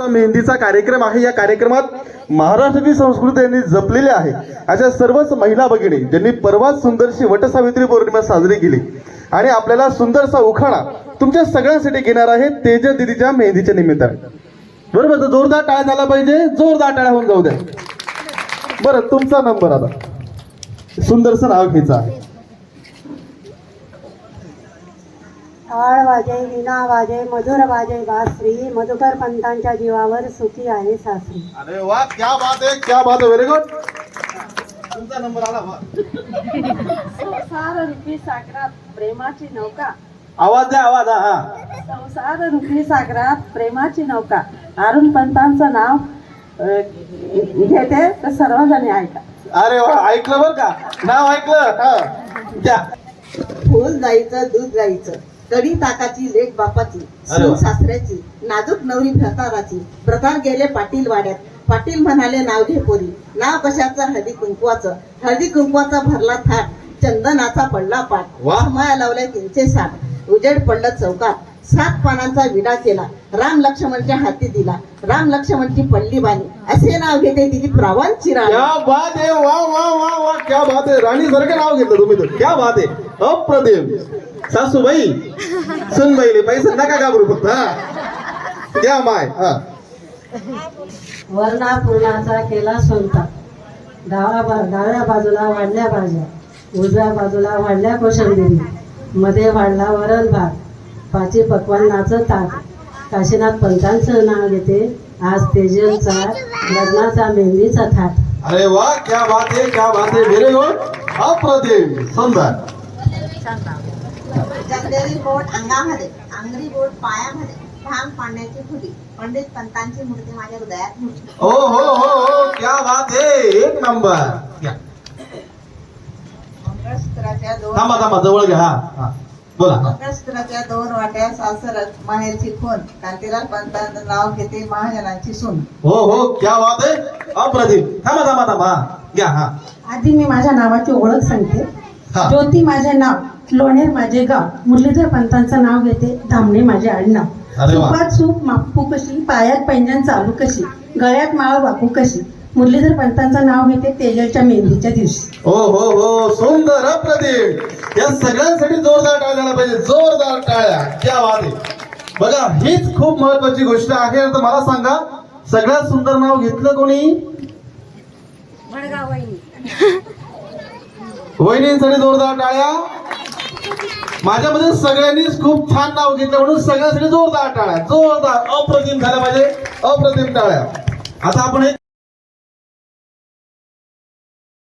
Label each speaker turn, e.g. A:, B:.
A: मेहंदीचा कार्यक्रम आहे. या कार्यक्रमात महाराष्ट्राची संस्कृती यांनी जपलेली आहे. अशा सर्वच महिला भगिनी ज्यांनी परवाच सुंदरशी वटसावित्री पौर्णिमा साजरी केली. आणि आपल्याला सुंदरसा उखाणा तुमच्या सगळ्यांसाठी घेणार आहे तेज दिदीच्या मेहंदीच्या निमित्ताने. बरोबर जोरदार टाळ्या झाला पाहिजे. जोरदार टाळ्या होऊन जाऊ द्या. बरं तुमचा नंबर आता. सुंदरसं नाव घ्यायचं आहे.
B: टाळ वाजे विना वाजे मधुर वाजे बासरी मधुकर पंतांच्या जीवावर सुखी आहे सासरी.
A: अरे वा क्या बात आहे क्या बात आहे व्हेरी गुड तुमचा नंबर आला वा.
B: संसार रूपी सागरात प्रेमाची नौका.
A: आवाज द्या आवाज हा हा.
B: संसार रूपी सागरात प्रेमाची नौका. अरुण पंतांचं नाव अ, घेते तर सर्वजणी ऐका.
A: अरे वा ऐकलं बर का? नाव ऐकलं हा. द्या.
C: फुल जायचं दूध जायचं. कडी ताकाची लेख बापाची. सून सासऱ्याची नाजूक नवरी भ्रताराची प्रधान गेले पाटील वाड्यात. पाटील म्हणाले नाव घे पोरी. नाव कशाचं? हळदी कुंकवाचं. हळदी कुंकवाचा भरला थाट. चंदनाचा पडला पाठ. माया लावल्या तीनशे साठ उजेड पडलं चौकात. सात पानांचा विडा केला. राम लक्ष्मणच्या हाती दिला. राम लक्ष्मणची पडली बाणी. असे नाव घेते तिची प्रावांची राणी.
A: क्या बात आहे. वा वा वा वा. क्या बात आहे. राणी सारखं नाव घेतलं तुम्ही तर. क्या बात आहे. अप्रतिम. सासूबाई सुनबाईले पैसे नका घाबरू फक्त हा. द्या माय हा.
B: वर्णा पूर्णाचा केला स्वयंपाक. डाव्या बा डाव्या बाजूला वाढल्या भाज्या. उजव्या बाजूला वाढल्या कोशंबिरी. मध्ये वाढला वरण भात. पाची पक्वान्नाचं ताट. काशीनाथ पंतांचं नाव घेते. आज तेजलचा लग्नाचा मेहंदीचा थाट.
A: अरे वा क्या बात आहे क्या बात आहे. व्हेरी गुड अप्रतिम. सुंदर.
C: चंदेरी बोट अंगामध्ये आंगरी बोट पायामध्ये भांग पाण्याची फुली पंडित पंतांची मूर्ती माझ्या हृदयात मुरली.
A: हो हो हो हो क्या बात आहे. एक नंबर. घ्या.
C: मंगळसूत्राच्या दोन
A: थांबा थांबा जवळ घ्या. हा हा. बोला.
C: मंगळसूत्राच्या दोन वाट्या सासरत माहेरची खून. कांतीलाल पंतांचं नाव घेते महाजनांची सून.
A: हो हो क्या बात आहे. अप्रतिम. थांबा थांबा थांबा. हा. घ्या हा.
B: आधी मी माझ्या नावाची ओळख सांगते.
A: हा.
B: ज्योती माझे नाव लोणेर माझे गाव मुरलीधर पंतांचं नाव घेते धामणे माझे आडनाव.
A: अरे वा.
B: सुपात सूप मापू कशी पायात पैंजण चालू कशी गळ्यात माळ वाकू कशी मुरलीधर पंतांचं नाव घेते तेजलच्या मेहंदीच्या दिवशी.
A: हो हो हो सुंदर अप्रतिम. या सगळ्यांसाठी जोरदार टाळ्या झाला पाहिजे. जोरदार टाळ्या. क्या बात आहे. बघा हीच खूप महत्वाची गोष्ट आहे. तर मला सांगा सगळ्यात सुंदर नाव घेतलं कोणी? वहिनींसाठी जोरदार टाळ्या. माझ्यामध्ये सगळ्यांनीच खूप छान नाव घेतलं म्हणून सगळ्यांसाठी जोरदार टाळ्या. जोरदार अप्रतिम झाल्या पाहिजे. अप्रतिम टाळ्या. आता आपण एक